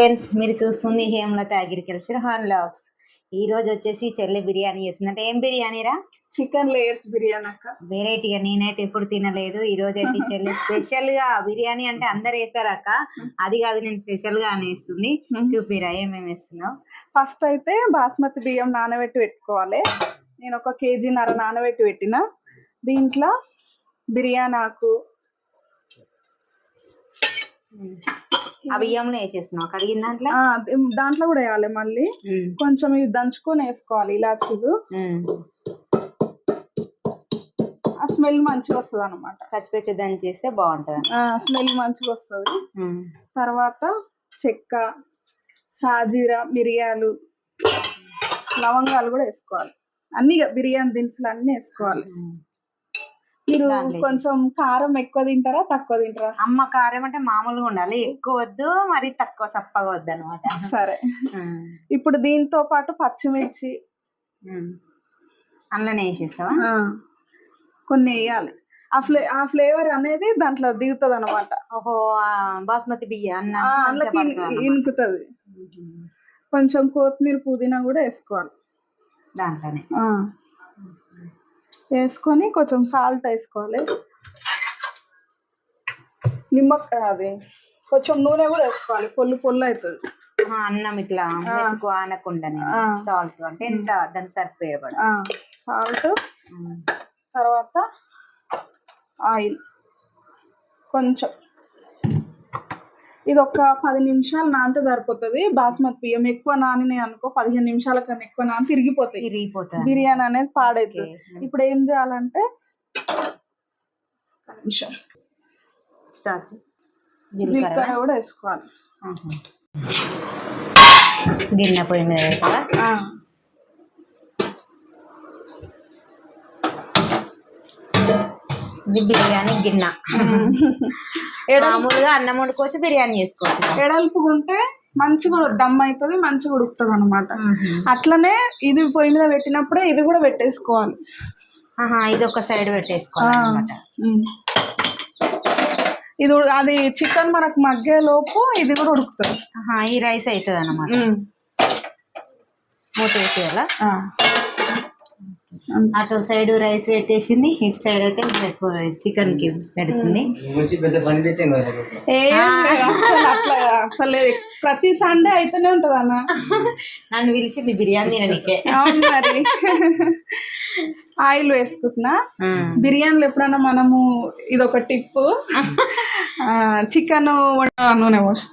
Friends మీరు చూస్తుంది Hemalatha agriculture హాన్ logs ఈ రోజు వచ్చేసి చెల్లి బిర్యానీ చేస్తుంది. అంటే ఏం బిర్యానీరా? చికెన్ లేయర్స్ బిర్యానీ అక్క. వెరైటీగా నేనైతే ఎప్పుడు తినలేదు. ఈ రోజు అయితే చెల్లి స్పెషల్గా బిర్యానీ అంటే అందరు వేస్తారు అక్క. అది కాదు నేను స్పెషల్గా వేస్తుంది చూపిరా ఏమేమి వేస్తున్నావు? ఫస్ట్ అయితే బాస్మతి బియ్యం నానబెట్టి పెట్టుకోవాలి. నేను ఒక కేజీన్నర నానబెట్టి పెట్టిన. దీంట్లో బిర్యానీ ఆకు. ఆ బియ్యంలో వేసేస్తున్నావు? కడిగిన దాంట్లో? దాంట్లో కూడా వేయాలి మళ్ళీ. కొంచెం ఇవి దంచుకొని వేసుకోవాలి ఇలాచీలు. ఆ స్మెల్ మంచిగా వస్తుంది అనమాట పచ్చిపచ్చి దంచి చేస్తే బాగుంటుంది స్మెల్ మంచిగా వస్తుంది. తర్వాత చెక్క సాజీరా మిరియాలు లవంగాలు కూడా వేసుకోవాలి. అన్ని బిర్యానీ దినుసులు అన్ని వేసుకోవాలి. మీరు కొంచెం కారం ఎక్కువ తింటారా తక్కువ తింటారా? అమ్మ కారం అంటే మామూలుగా ఉండాలి. ఎక్కువ వద్దు మరి తక్కువ చప్పగా వద్దు అనమాట సరే ఇప్పుడు దీంతో పాటు పచ్చిమిర్చి. అందులోనే వేసేస్తావా? కొన్ని వేయాలి. ఆ ఫ్లే ఆ ఫ్లేవర్ అనేది దాంట్లో దిగుతుంది అనమాట ఓహో బాస్మతి బియ్య అన్న అందులోకి ఇనుకుతుంది. కొంచెం కొత్తిమీర పుదీనా కూడా వేసుకోవాలి. దాంట్లోనే. వేసుకొని కొంచెం సాల్ట్ వేసుకోవాలి. నిమ్మకాయ అది కొంచెం నూనె కూడా వేసుకోవాలి. పొల్లు పొల్లు అవుతుంది. అన్నం ఇట్లా మెతుకు ఆనకుండానే ఆ. సాల్ట్ అంటే ఎంత దాన్ని సరిపోయేవాడు? సాల్ట్ తర్వాత ఆయిల్. కొంచెం ఇది ఒక పది నిమిషాలు నానితే సరిపోతుంది. బాస్మతి బియ్యం ఎక్కువ నానినాయి అనుకో పదిహేను నిమిషాల కన్నా ఎక్కువ నాని తిరిగిపోతాయి. తిరిగిపోతుంది బిర్యానీ అనేది Okay. ఇప్పుడు ఏం చేయాలంటే నిమిషం. స్టార్ట్ జీలకర్ర కూడా వేసుకోవాలి. గిన్నె పొయ్యి మీద వేస్తావా ఆ, ఇది బిర్యానీ గిన్నె. మామూలుగా అన్నం వండుకోవచ్చు బిర్యానీ చేసుకోవచ్చు. ఎడల్పుగా ఉంటే మంచిగా దమ్ అవుతుంది మంచిగా ఉడుకుతుంది అనమాట అట్లనే ఇది పొయ్యి మీద పెట్టినప్పుడే ఇది కూడా పెట్టేసుకోవాలి. ఆహా ఇది ఒక సైడ్ పెట్టేసుకోవాలి. ఇది అది చికెన్ మనకు మగ్గే లోపు ఇది కూడా ఉడుకుతుంది. ఈ రైస్ అవుతుంది అనమాట మూత వేసేయాలా. అటు సైడ్ రైస్ పెట్టేసింది ఇటు సైడ్ అయితే చికెన్కి పెడుతుంది. అసలు అట్లా అసలు లేదు. ప్రతి సండే అయితేనే ఉంటది అన్న. నన్ను పిలిచింది బిర్యానీ అవును మరి. ఆయిల్ వేసుకుంటున్నా. బిర్యానీలు ఎప్పుడైనా మనము ఇది ఒక టిప్ చికెన్ నూనె పోసి.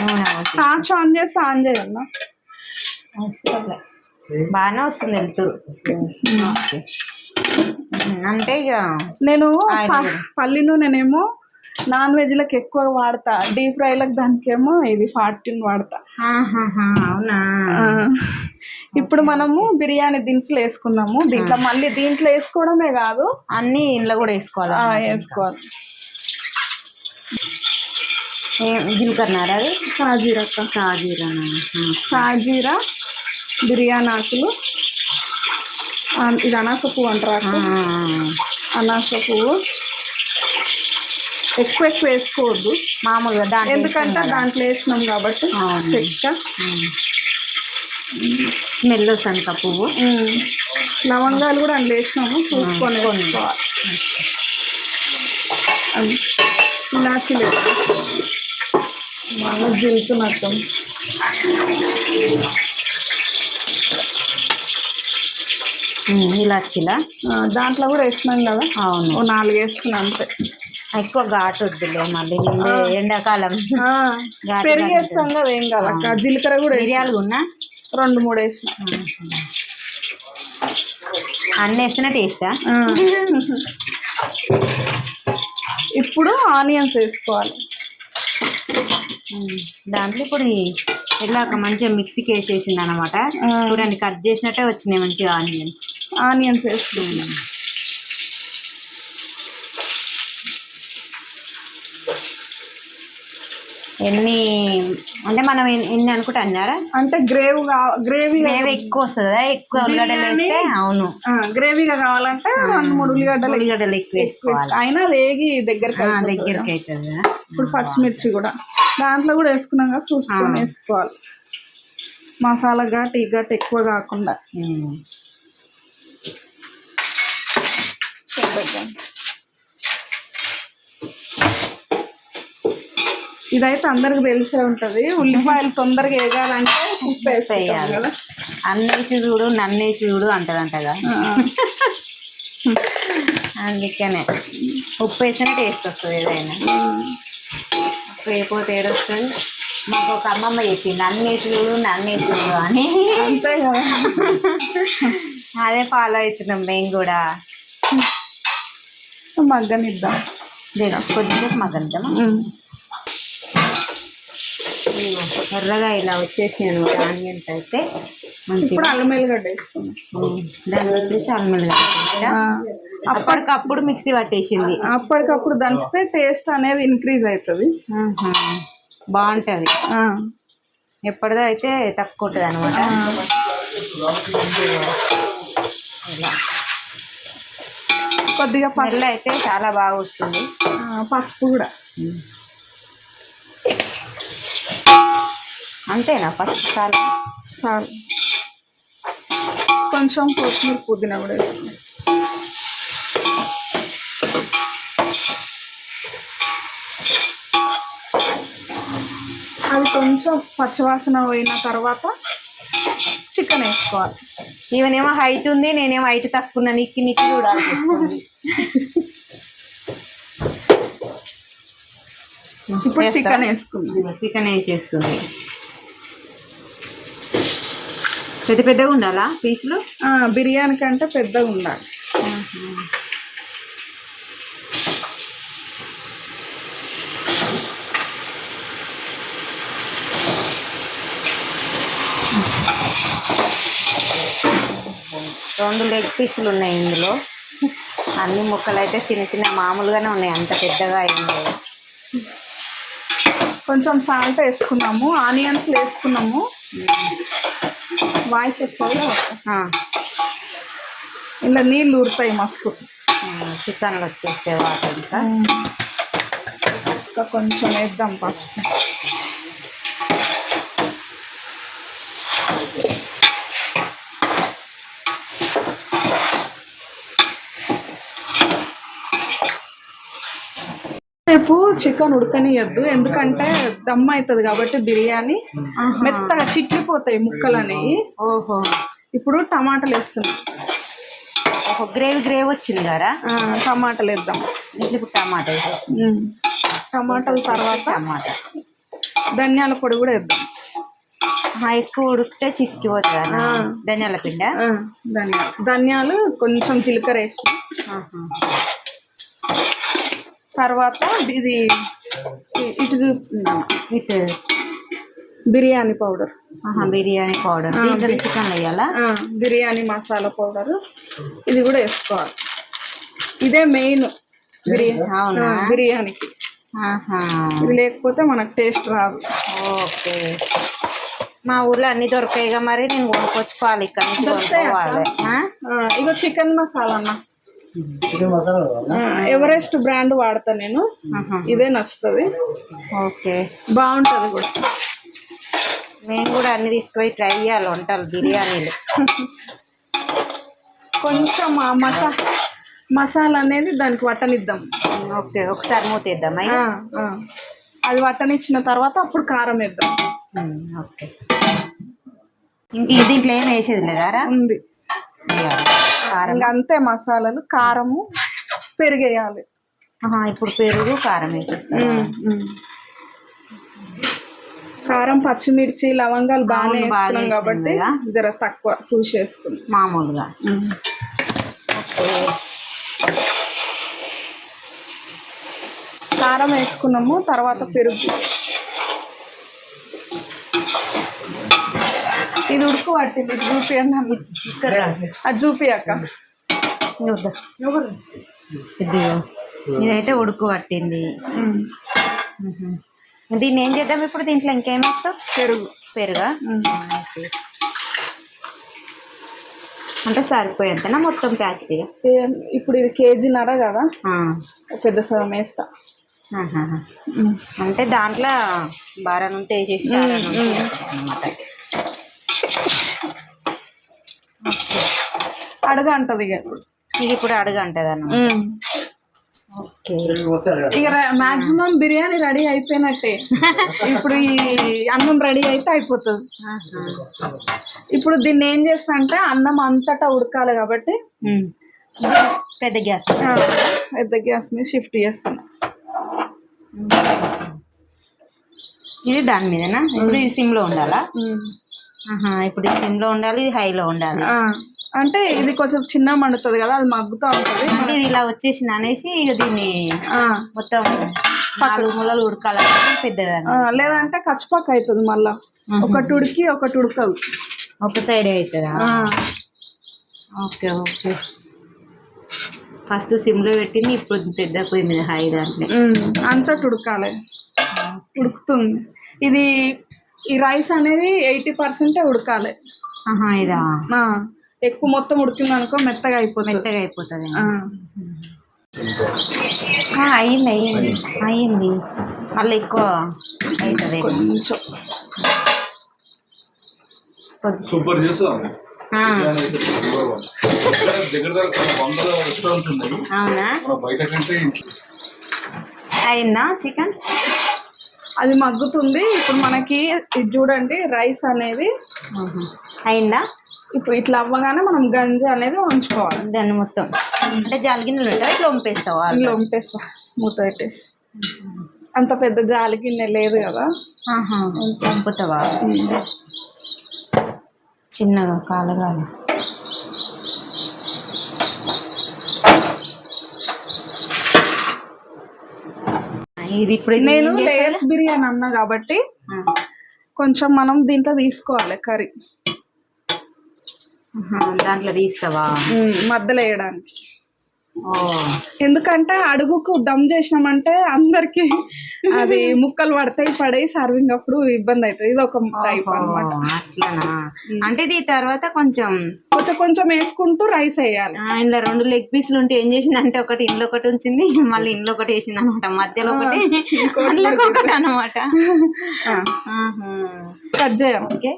నూనె పోసి. ఆన్ చేస్తే ఆన్ చేయన్నా బాగానే వస్తుంది వెళ్తురు అంటే ఇక నేను ప-. పల్లి నూనెనేమో నాన్ వెజ్లకు ఎక్కువ వాడతా. డీప్ ఫ్రైలకు దానికేమో ఇది ఫార్టీన్ వాడతా. ఆహాహా, అవునా? ఆ, ఇప్పుడు మనము బిర్యానీ దినుసులు వేసుకున్నాము. దీంట్లో మళ్ళీ దీంట్లో వేసుకోవడమే కాదు. అన్ని ఇంట్లో కూడా వేసుకోవాలి? ఆ, వేసుకోవాలి. ఏం- జీలకర్ర అది? సాజీరక్క సాజీరా సాజీరా. బిర్యానీ ఆకులు ఇది అనాస పువ్వు అంటారు అనాస పువ్వు ఎక్కువ ఎక్కువ వేసుకోవద్దు. మామూలుగా దాంట్లో ఎందుకంటే దాంట్లో వేసినాం కాబట్టి. చెక్క. స్మెల్ కా పువ్వు. లవంగాలు కూడా అందులో వేసినాము. చూసుకొని అది ఇలాచి లేదు. మళ్ళీ జిలుతున్నట్టు ఇలాచిలా దాంట్లో కూడా వేసినాం కదా. అవును. ఓ నాలుగు వేస్తున్నాం అంతే. ఎక్కువ ఘాటు వద్దులే మళ్ళీ ముందే ఎండాకాలం. ఆ, ఘాటు పెరుగు ఘాటు వేస్తాం కదా ఏం అక్క జీలకర్ర కూడా మిరియాలు ఉన్నా రెండు మూడు వేసిన అన్నీ వేసిన టేస్టా. ఇప్పుడు ఆనియన్స్ వేసుకోవాలి. దాంట్లో ఇప్పుడు ఇలాగ మంచిగా మిక్సీకి వేసేసింది అనమాట. చూడండి కట్ చేసినట్టే వచ్చినాయి మంచిగా ఆనియన్స్. ఆనియన్స్ వేసుకుంటున్నాం ఎన్ని అంటే మనం ఎన్ని ఎన్ని అనుకుంటే అన్నారా? అంటే గ్రేవ్ గ్రేవీ గ్రేవీ ఎక్కువ వస్తుంది ఎక్కువ ఉల్లిగడ్డలు వేస్తే అవును. గ్రేవీగా కావాలంటే రెండు మూడు ఉల్లిగడ్డలు ఉల్లిగడ్డలు ఎక్కువ వేసుకోవాలి. అయినా వేగి దగ్గరకు ఆ, దగ్గరికి అవుతుంది ఇప్పుడు పచ్చిమిర్చి కూడా. దాంట్లో కూడా వేసుకున్నాం కదా చూసుకొని వేసుకోవాలి. మసాలా ఘాట్ ఈ ఘాట్ ఎక్కువ కాకుండా. ఉమ్. ఇదైతే అందరికి తెలిసే ఉంటది. ఉల్లిపాయలు తొందరగా వేగాలంటే ఉప్పు. కదా. అన్నేసి చూడు నన్నేసి చూడు అంటదంటగా. అందుకనే ఉప్పు వేస్తేనే టేస్ట్ వస్తుంది ఏదైనా. ఉప్పు వేయకపోతే ఏడొస్తుంది? మాకు ఒక అమ్మమ్మ చెప్పింది అన్నేసి చూడు నన్నేసి చూడు అని. అంతే కదా. అదే ఫాలో అవుతున్నాం మేము కూడా. మగ్గనిద్దాం. దీని కొద్దిసేపు మగ్గనిద్దామా? ఎర్రగా ఇలా వచ్చేసి అనమాట ఆనియన్స్ అయితే. మంచిగా ఇప్పుడు అల్లం వెల్లిగడ్డ దాన్ని వచ్చేసి అల్మల్గా ఆ, అప్పటికప్పుడు మిక్సీ పట్టేసింది. అప్పటికప్పుడు దంచితే టేస్ట్ అనేది ఇంక్రీజ్ అవుతుంది. బాగుంటది. ఎప్పటిదో అయితే తక్కువ ఉంటుంది అనమాట ఇలా. కొద్దిగా ప- స్మెల్ అయితే చాలా బాగా వస్తుంది. పసుపు కూడా. అంతేనా ఫస్ట్ చాలా? చాలు. కొంచెం కొత్తిమీర పుదీనా కూడా వేసుకున్నాం అది కొంచెం పచ్చివాసన పోయిన తర్వాత చికెన్ వేసుకోవాలి. ఈవెనేమో హైట్ ఉంది నేనేమో హైట్ తక్కువ చూడాల్సి వస్తుంది ఇప్పుడు చికెన్ వేసుకుందాం. చికెన్ వేసేస్తుంది. పెద్ద పెద్దగా ఉండాలా పీసులు? బిర్యానీ కంటే పెద్దగా ఉండాలి. రెండు లెగ్ పీసులు ఉన్నాయి ఇందులో. అన్ని ముక్కలు అయితే చిన్న చిన్న మామూలుగానే ఉన్నాయి. అంత పెద్దగా లేదు. కొంచెం సాల్ట్ వేసుకున్నాము. ఆనియన్స్ వేసుకున్నాము. వాయిస్ ఆ, ఇలా నీళ్ళు ఊరుతాయి మస్తు. చికెన్లు వచ్చేస్తే వాటర్ ఇంకా ఇంకా కొంచెం వేద్దాం ఫస్ట్. రేపు చికెన్ ఉడకనియద్దు. ఎందుకంటే దమ్ అవుతుంది కాబట్టి బిర్యానీ మెత్తగా చిట్లిపోతాయి ముక్కలు అనేవి ఓహో. ఇప్పుడు టమాటాలు వేస్తున్నాం. ఓహో గ్రేవీ గ్రేవీ వచ్చింది కదా? టమాటాలు వేద్దాం. ఇట్లా ఇప్పుడు టమాటా. టమాటాల తర్వాత టమాటా. ధనియాల పొడి కూడా వేద్దాం. ఎక్కువ ఉడికితే చిక్కిపోతుంది. ధనియాల పిండ? ధనియాలు. ధనియాలు కొంచెం జీలకర్ర వేసి తర్వాత ఇది ఇటు ఇటు బిర్యానీ పౌడర్. ఆహా, బిర్యానీ పౌడర్. దీంట్లో చికెన్ వేయాలా? బిర్యానీ మసాలా పౌడర్. ఇది కూడా వేసుకోవాలి. ఇదే మెయిన్ బిర్యానీ. బిర్యానీకి. ఇది లేకపోతే మనకు టేస్ట్ రాదు. ఓకే. మా ఊర్లో అన్ని దొరకాయిగా మరి నేను కొనుక్కొచ్చుకోవాలి. ఇక్కడ నుంచి చికెన్ మసాలా అన్న. ఎవరెస్ట్ బ్రాండ్ వాడతా నేను. ఇదే నచ్చుతుంది. ఓకే. బాగుంటుంది కూడా. మేము కూడా అన్ని తీసుకుపోయి ట్రై చేయాలి వంటలు బిర్యానీలు. కొంచెం మసా మసాలా అనేది దానికి వట్టనిద్దాం. ఓకే ఒకసారి మూతేద్దాం. అది వట్టనిచ్చిన తర్వాత అప్పుడు కారం వేద్దాం. ఓకే. ఇంక దీంట్లో ఏం వేసేది లేదారా ఉంది. కారం ఇంకా అంతే మసాలాలు కారము పెరిగేయాలి. ఇప్పుడు పెరుగు కారం వేసేస్తాం కారం పచ్చిమిర్చి లవంగాలు బాగానే బాగా కాబట్టి. జర తక్కువ చూసి వేసుకున్నాం మామూలుగా. కారం వేసుకున్నాము తర్వాత పెరుగు. ఇది ఉడుకు పట్టింది. ఇది చూపియండి అమ్మ. అది చూపియక్క. చూద్దాం. ఇదిగో. ఇదైతే ఉడుకు పట్టింది. దీన్ని ఏం చేద్దాం ఇప్పుడు దీంట్లో ఇంకేం వేస్తావు? పెరుగు. పెరుగా. అంటే సరిపోయేంతనా మొత్తం ప్యాకెట్ ఇప్పుడు ఇది కేజీన్నర కదా? పెద్ద సగం వేస్తా. అంటే దాంట్లో బారాన్ ఉంటే వేసేసి చారాన్ ఉంటే వేస్తారన్నమాట. అడగ అంటది ఇక. ఇది ఇప్పుడు అడుగు అంటది అన్న ఉమ్. ఓకే. ఇక మాక్సిమం బిర్యానీ రెడీ అయిపోయినట్టే. ఇప్పుడు ఈ అన్నం రెడీ అయితే అయిపోతుంది. ఇప్పుడు దీన్ని ఏం చేస్తా అంటే అన్నం అంతటా ఉడకాలి కాబట్టి. పెద్ద గ్యాస్ పెద్ద గ్యాస్ మీద షిఫ్ట్ చేస్తాను ఇది దాని మీదనా? ఇప్పుడు ఇది సిమ్లో ఉండాలా? ఇప్పుడు ఇది సిమ్లో ఉండాలి ఇది హైలో ఉండాలి. అంటే ఇది కొంచెం చిన్న మండుతుంది కదా అది మగ్గుతూ ఉంటుంది. అంటే ఇది ఇలా వచ్చేసింది అనేసి ఇక దీన్ని మొత్తం నాలుగు మూలలు ఉడకాలంటే పెద్దగా ఆ, లేదంటే కచ్చపక్క అవుతుంది మళ్ళా. ఒకటి ఉడికి ఒకటి ఉడకదు. ఒక సైడ్ అవుతుందా ఓకే ఓకే. ఫస్ట్ సిమ్లో పెట్టింది ఇప్పుడు పెద్ద పొయ్యి మీద హై దాంట్లో. అంతటి ఉడకాలి. ఉడుకుతుంది. ఇది ఈ రైస్ అనేది ఎయిటీ పర్సెంటే ఉడకాలి. ఇదా? ఎక్కువ మొత్తం ఉడికింది అనుకో మెత్తగా అయిపోతుంది. మెత్తగా అయిపోతుంది. ఆ, ఆ, అయ్యింది అయ్యింది అయ్యింది మళ్ళీ ఎక్కువ అవుతుంది సూపర్ అవునా? అయిందా చికెన్? అది మగ్గుతుంది. ఇప్పుడు మనకి ఇది చూడండి రైస్ అనేది అయిందా? ఇప్పుడు ఇట్లా అవ్వగానే మనం గంజి అనేది ఉంచుకోవాలి. దాన్ని మొత్తం. అంటే జాలిగిన్నెలు ఉంటాయి? ఇట్లా వంపేస్తావా ఇందులో వంపేస్తా. మూత పెట్టేసి. అంత పెద్ద జాలి గిన్నె లేదు కదా. వంపుతావా? చిన్నగా కాలగాలి. ఇది ఇప్పుడు నేను? లేయర్స్ బిర్యానీ అన్నా కాబట్టి కొంచెం మనం దీంట్లో తీసుకోవాలి కర్రీ. దాంట్లో తీస్తావా? మధ్యలో వేయడానికి. ఎందుకంటే అడుగుకు దమ్ చేసినామంటే అందరికి అది ముక్కలు పడతాయి పడేయి సర్వింగ్ అప్పుడు ఇబ్బంది అవుతుంది. ఇది ఒక టైప్ అట్లనా? అంటే ఇది తర్వాత కొంచెం కొంచెం కొంచెం వేసుకుంటూ రైస్ వేయాలి. ఇందులో రెండు లెగ్ పీసులు ఉంటే ఏం చేసింది అంటే ఒకటి ఇంట్లో ఒకటి ఉంచింది మళ్ళీ ఇంట్లో ఒకటి వేసింది అనమాట మధ్యలో ఒకటి అందులో ఒకటి అనమాట కట్ చేయాలి ఓకే.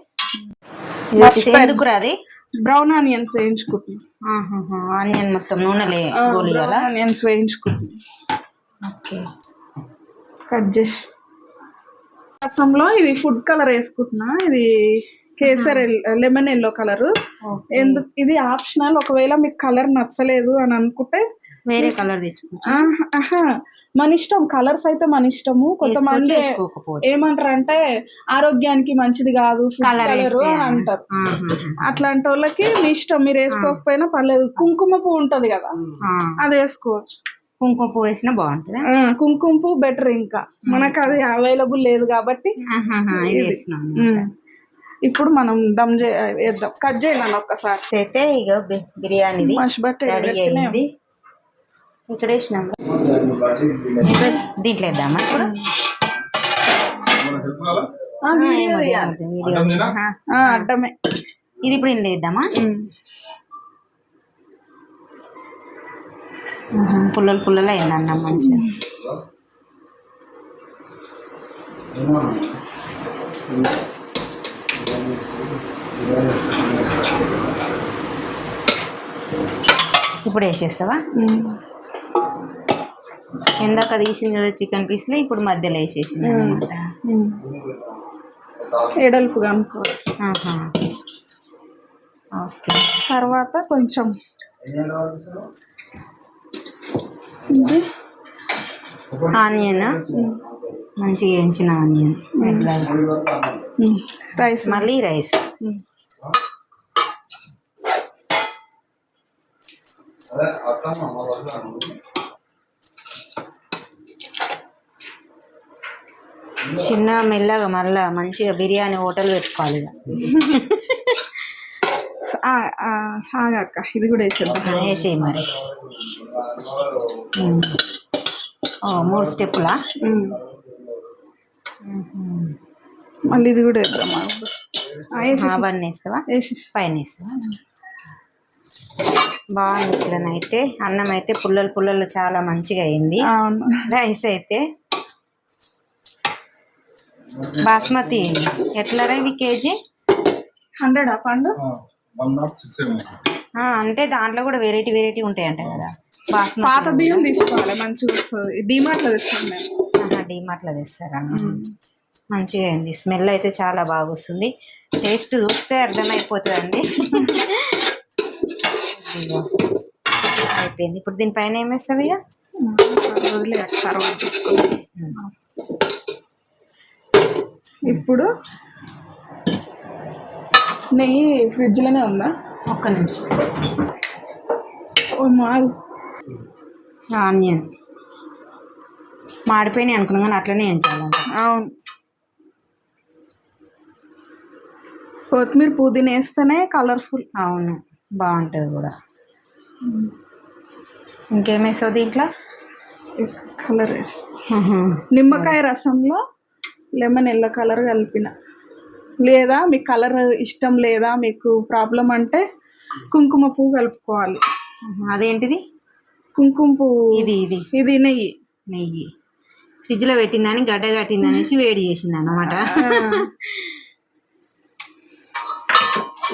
ఎందుకు రాది బ్రౌన్ ఆనియన్స్ వేయించుకుంటున్నాం. ఆనియన్ మొత్తం నూనెలే గోలియాలా? ఆనియన్స్ వేయించుకుంటున్నాం. ఓకే. కట్ చేసి. రసంలో ఇది ఫుడ్ కలర్ వేసుకుంటున్నా. ఇది కేసర్ లెమన్ ఎల్లో కలర్. ఎందుకు? ఇది ఆప్షనల్. ఒకవేళ మీకు కలర్ నచ్చలేదు అని అనుకుంటే వేరే కలర్ తెచ్చుకోవచ్చు. మన ఇష్టం కలర్స్ అయితే మన ఇష్టము కొంతమంది ఏమంటారు అంటే ఆరోగ్యానికి మంచిది కాదు కలర్ అంటారు. అట్లాంటి వాళ్ళకి మీ ఇష్టం. మీరు వేసుకోకపోయినా పర్లేదు. కుంకుమ పువ్వు ఉంటది కదా. అది వేసుకోవచ్చు. కుంకుమ పువ్వు వేసినా బాగుంటుందా? కుంకుమ పువ్వు బెటర్ ఇంకా. మనకు అది అవైలబుల్ లేదు కాబట్టి. ఇప్పుడు మనం దమ్ చే వేద్దాం. కట్ చేయాలి ఒక్కసారి. అయితే ఇక బి- బిర్యానీది మష్ బట్టి రెడీ అయింది. ఇక్కడ వేసినాం ఇంకా దీంట్లో వేద్దామా ఇప్పుడు అడ్డమే. ఇది ఇప్పుడు ఇందులో వేద్దామా పుల్లలు పుల్లలు అయింది అన్నం మంచిగా. ఇప్పుడు వేసేస్తావా? ఇందాక తీసింది కదా చికెన్ పీస్లు ఇప్పుడు మధ్యలో వేసేసింది అనమాట. ఎడల్పుగా అనుకోవాలి. ఓకే. తర్వాత కొంచెం ఆనియన్? మంచిగా వేయించిన ఆనియన్. రైస్. మళ్ళీ రైస్. ఉమ్. చిన్న మెల్లగా మళ్ళా మంచిగా బిర్యానీ హోటల్ పెట్టుకోవాలి ఇది కూడా వేసేద్దాం. వేసేయి మరి. మూడు స్టెప్పులా. మళ్ళీ ఇది కూడా వేద్దాం ఆగు. ఆ, వేసేసి- అవన్నీ వేస్తావా? పైన వేస్తావా? బాగుంది ఇట్లనైతే. అన్నం అయితే పుల్లలు పుల్లలు చాలా మంచిగా అయింది. రైస్ అయితే బాస్మతి ఎట్లా రా ఇది కేజీ? హండ్రెడ్ ఆ పండు? అంటే దాంట్లో కూడా వెరైటీ వెరైటీ ఉంటాయంట కదా. బాస్మతి పాత బియ్యం తీసుకోవాలి మంచిగా వస్తుంది. డిమార్ట్లో తెస్తాం మేము. డిమార్ట్లో తెస్తారా? మంచిగా అయింది. స్మెల్ అయితే చాలా బాగా వస్తుంది. టేస్ట్ చూస్తే అర్థమైపోతుందండి. ఇదిగో. అయిపోయింది. ఇప్పుడు దీనిపైన ఏం వేస్తావు ఇక? తర్వాత. ఇప్పుడు నెయ్యి ఫ్రిడ్జ్లోనే ఉందా? ఒక్క నిమిషం. ఆనియన్. మాడిపోయినాయి అనుకున్నాం కానీ అట్లనే ఏం చేయాలంట అవును. కొత్తిమీర పుదీనా వేస్తేనే కలర్ఫుల్ అవును బాగుంటుంది కూడా. ఇంకేం వేసావు దీంట్లో? కలర్ వేస్తా. నిమ్మకాయ రసంలో లెమన్ ఎల్లో కలర్ కలిపిన. లేదా మీకు కలర్ ఇష్టం లేదా మీకు ప్రాబ్లం అంటే కుంకుమ పువ్వు కలుపుకోవాలి. అదేంటిది? కుంకుమ పువ్వు. ఇది ఇది. ఇది నెయ్యి. నెయ్యి. ఫ్రిడ్జ్లో పెట్టిందని గడ్డ కట్టింది అనేసి వేడి చేసింది అన్నమాట ఆ.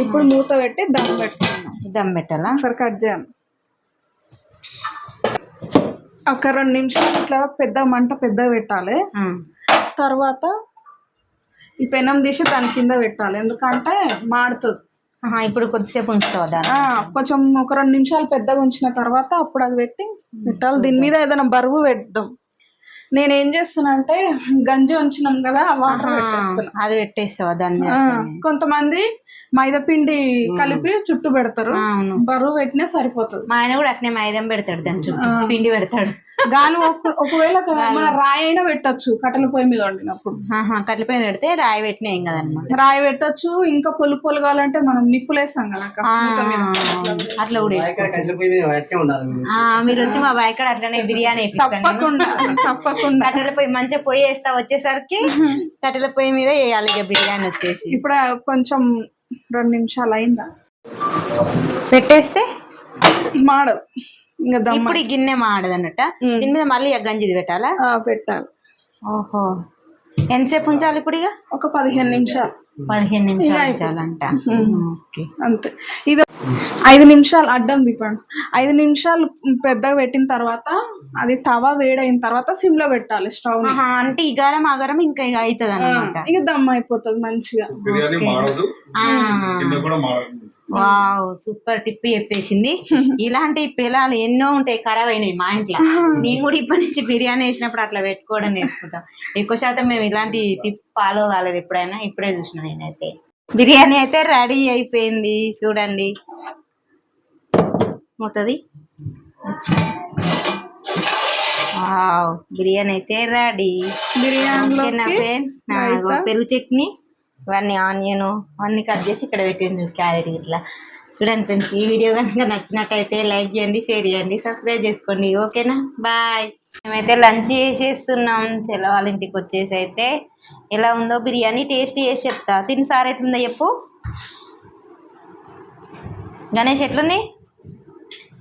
ఇప్పుడు మూత పెట్టి దమ్ పెట్టుకున్నాం దమ్ పెట్టాలా? ఒకసారి కట్ చేయండి. ఒక రెండు నిమిషాలు ఇట్లా పెద్ద మంట పెద్దగా పెట్టాలి. తర్వాత ఈ పెనం తీసి దాని కింద పెట్టాలి. ఎందుకంటే మాడుతుంది. ఇప్పుడు కొద్దిసేపు ఆ, కొంచెం ఒక రెండు నిమిషాలు పెద్దగా ఉంచిన తర్వాత అప్పుడు అది పెట్టి పెట్టాలి. దీని మీద ఏదైనా బరువు పెడదాం నేను ఏం చేస్తున్నా అంటే గంజి ఉంచినాం కదా వాటర్ అది పెట్టేస్తావా దాన్ని? కొంతమంది మైదా పిండి కలిపి చుట్టూ పెడతారు. అవును. బరువు పెట్టినా సరిపోతుంది. మా ఆయన కూడా అట్నే మైదం పెడతాడు దాని చుట్టూ పిండి పెడతాడు. గాలి ఒక- ఒకవేళ మన రాయి అయినా పెట్టచ్చు కట్టెల పొయ్యి మీద వండినప్పుడు. ఆహా, కట్లపై పెడితే రాయి పెట్టిన ఏం కదనమాట. రాయి పెట్టచ్చు ఇంకా పొలు పొలు కావాలంటే మనం నిప్పులేస్తాం కదా అక్క. మూత మీద. అట్లా కూడా వేసుకోవచ్చు. కట్టెల పొయ్యి మీరు. ఆ, మీరు వచ్చి మా బాయ్ కాడ అట్లనే బిర్యానీ వేపిస్తాను. తప్పకుండా తప్పకుండా. కట్టెల పొయ్యి మంచిగా పొయ్యి వేస్తా వచ్చేసరికి కట్టెల పొయ్యి మీద వేయాలి ఇక బిర్యానీ వచ్చేసి. ఇప్పుడు కొంచెం రెండు నిమిషాలు అయిందా? పెట్టేస్తే? మాడదు. ఇంకా ఇప్పుడు ఈ గిన్నె మాడదు అన్నట్ట దీని మీద మళ్ళీ గంజిది పెట్టాలా? పెట్టాలి. ఓహో. ఎంతసేపు ఉంచాలి ఇప్పుడు ఇక ఒక పదిహేను నిమిషాలు. పదిహేను నిమిషాలు ఉంచాలంట. ఓకే. అంతే. ఇది ఐదు నిమిషాలు అడ్డం తిప్పండి. ఐదు నిమిషాలు పెద్దగా పెట్టిన తర్వాత అది తవ వేడైన తర్వాత సిమ్లో పెట్టాలి స్టవ్ అంటే ఇగారం ఆగారం ఇంకా ఇక అవుతుంది అన్నమాట ఇక దమ్ అయిపోతుంది మంచిగా. బిర్యానీ వావ్ సూపర్ టిప్ చెప్పేసింది. ఇలాంటి పిల్లలు ఎన్నో ఉంటాయి ఖరాబ్ అయినాయి మా ఇంట్లో. నేను కూడా ఇప్పటి నుంచి బిర్యానీ వేసినప్పుడు అట్లా పెట్టుకోవడం నేర్చుకుంటాం. ఎక్కువ శాతం మేము ఇలాంటి టిప్ ఫాలో కాలేదు ఎప్పుడైనా ఇప్పుడే చూసిన నేనైతే. బిర్యానీ అయితే రెడీ అయిపోయింది చూడండి. మొత్తది బిర్యానీ అయితే రెడీ. ఓకేనా బిర్యానీలోకి ఫ్రెండ్స్ పెరుగు చట్నీ. ఇవన్నీ ఆనియన్ అన్నీ కట్ చేసి ఇక్కడ పెట్టింది క్యారెట్ ఇట్లా. చూడండి ఫ్రెండ్స్ ఈ వీడియో కనుక నచ్చినట్టయితే లైక్ చేయండి షేర్ చేయండి సబ్స్క్రైబ్ చేసుకోండి. ఓకేనా? బాయ్. మేమైతే లంచ్ చేసేస్తున్నాం. చెల్ల వాళ్ళ ఇంటికి వచ్చేసి అయితే ఎలా ఉందో బిర్యానీ టేస్ట్ చేసి చెప్తా. తిని సార్ ఎట్లుందో చెప్పు. గణేష్ ఎట్లుంది?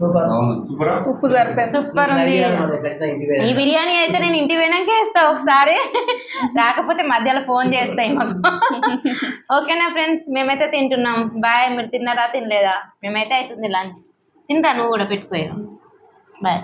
ఉప్పు సరిపోయింది. సూపర్ ఉంది. ఈ బిర్యానీ అయితే నేను ఇంటికి పోయినాక వేస్తా ఒకసారి. రాకపోతే మధ్యలో ఫోన్ చేస్తాయి మాకు. ఓకేనా ఫ్రెండ్స్? మేమైతే తింటున్నాం. బాయ్ మీరు తిన్నారా తినలేదా? మేమైతే అవుతుంది లంచ్. తింటా నువ్వు కూడా పెట్టుకోయా బాయ్.